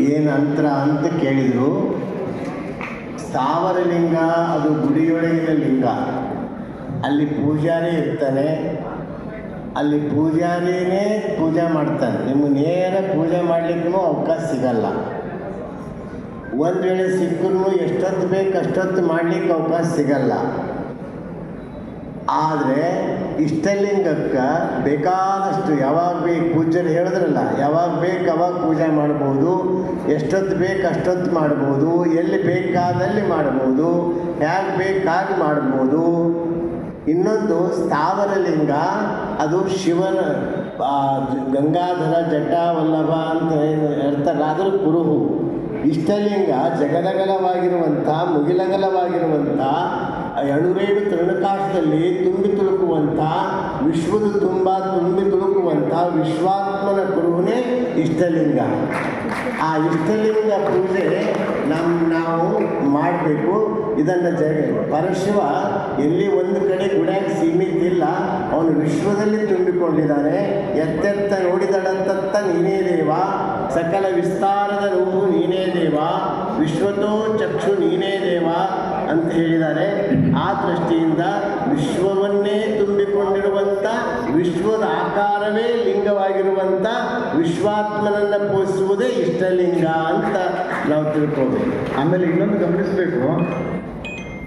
ಏನು ಅಂತರ ಅಂತ ಕೇಳಿದರು. ಸ್ಥಾವರಲಿಂಗ ಅದು ಗುಡಿಯೊಳಗಿನ ಲಿಂಗ. ಅಲ್ಲಿ ಪೂಜಾರಿ ಇರ್ತಾನೆ. ಅಲ್ಲಿ ಪೂಜಾರಿನೇ ಪೂಜೆ ಮಾಡ್ತಾನೆ. ನಿಮ್ಗೆ ನೇರ ಪೂಜೆ ಮಾಡ್ಲಿಕ್ಕೂ ಅವಕಾಶ ಸಿಗಲ್ಲ. ಒಂದು ವೇಳೆ ಸಿಕ್ಕರೂ ಎಷ್ಟೊತ್ತು ಬೇಕು ಅಷ್ಟೊತ್ತು ಮಾಡಲಿಕ್ಕೆ ಅವಕಾಶ ಸಿಗಲ್ಲ. ಆದರೆ ಇಷ್ಟಲಿಂಗಕ್ಕೆ ಬೇಕಾದಷ್ಟು ಯಾವಾಗ ಬೇಕು ಪೂಜ್ಯರು ಹೇಳಿದ್ರಲ್ಲ, ಯಾವಾಗ ಬೇಕು ಅವಾಗ ಪೂಜೆ ಮಾಡ್ಬೋದು, ಎಷ್ಟೊತ್ತು ಬೇಕು ಅಷ್ಟೊತ್ತು ಮಾಡ್ಬೋದು, ಎಲ್ಲಿ ಬೇಕಾದಲ್ಲಿ ಮಾಡ್ಬೋದು ಹೇಗೆ ಬೇಕಾಗಿ ಮಾಡ್ಬೋದು. ಇನ್ನೊಂದು ಸ್ಥಾವರಲಿಂಗ, ಅದು ಶಿವನ ಗಂಗಾಧರ ಜಟಾವಲ್ಲಭ ಅಂತ ಏನು ಹೇಳ್ತಾರೆ, ಅದ್ರ ಕುರುಹು. ಇಷ್ಟಲಿಂಗ ಜಗದಗಲವಾಗಿರುವಂಥ, ಮುಗಿಲಗಲವಾಗಿರುವಂಥ ಎಣುರೇಡು ತೃಣಕಾಶದಲ್ಲಿ ತುಂಬಿ ತುಳುಕುವಂಥ, ವಿಶ್ವದ ತುಂಬ ತುಂಬಿ ತುಳುಕುವಂಥ ವಿಶ್ವಾತ್ಮನ ಗುರುವೇ ಇಷ್ಟಲಿಂಗ. ಆ ಇಷ್ಟಲಿಂಗ ಪೂಜೆ ನಮ್ಮ ನಾವು ಮಾಡಬೇಕು. ಇದನ್ನು ಜಗ, ಪರಶಿವ ಎಲ್ಲಿ ಒಂದು ಕಡೆ ಗುಡಿಯಾಗಿ ಸೀಮಿತ ಇಲ್ಲ ಅವನು ವಿಶ್ವದಲ್ಲಿ ತುಂಬಿಕೊಂಡಿದ್ದಾನೆ. ಎತ್ತೆತ್ತ ನೋಡಿದಡಂತತ್ತ ನೀನೇ ದೇವ. ಸಕಲ ವಿಸ್ತಾರದ ರೂಪು ನೀನೇ ದೇವ, ವಿಶ್ವತೋ ಚಕ್ಷು ನೀನೇ ದೇವ ಅಂತ ಹೇಳಿದ್ದಾರೆ. ಆ ದೃಷ್ಟಿಯಿಂದ ವಿಶ್ವವನ್ನೇ ತುಂಬಿಕೊಂಡಿರುವಂಥ ವಿಶ್ವದ ಆಕಾರವೇ ಲಿಂಗವಾಗಿರುವಂಥ ವಿಶ್ವಾತ್ಮನನ್ನು ಪೋಷಿಸುವುದೇ ಇಷ್ಟಲಿಂಗ ಅಂತ ನಾವು ತಿಳ್ಕೋಬೇಕು. ಆಮೇಲೆ ಇನ್ನೊಂದು ಗಮನಿಸಬೇಕು.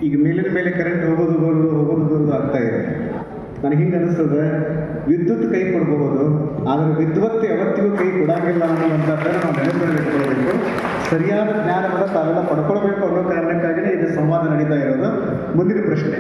ಈಗ ಮೇಲಿನ ಮೇಲೆ ಕರೆಂಟ್ ಹೋಗೋದು ಬರೋದು ಹೋಗೋದು ಬರೋದು ಆಗ್ತಾ ಇದೆ. ನನಗೆ ಹಿಂಗೆ ಅನಿಸ್ತದೆ, ವಿದ್ಯುತ್ ಕೈ ಕೊಡಬಹುದು ಆದರೆ ವಿದ್ವತ್ತು ಯಾವತ್ತಿಗೂ ಕೈ ಕೊಡಂಗಿಲ್ಲ ಅನ್ನುವಂಥದ್ದನ್ನು ನಾವು ನೆನಪಿಟ್ಕೊಳ್ಬೇಕು ಸರಿಯಾದ ಜ್ಞಾನವನ್ನು ತಾವೆಲ್ಲ ಪಡ್ಕೊಳ್ಬೇಕು ಅನ್ನೋ ಕಾರಣಕ್ಕಾಗಿಯೇ ಇದು ಸಂವಾದ ನಡೀತಾ ಇರೋದು. ಮುಂದಿನ ಪ್ರಶ್ನೆ.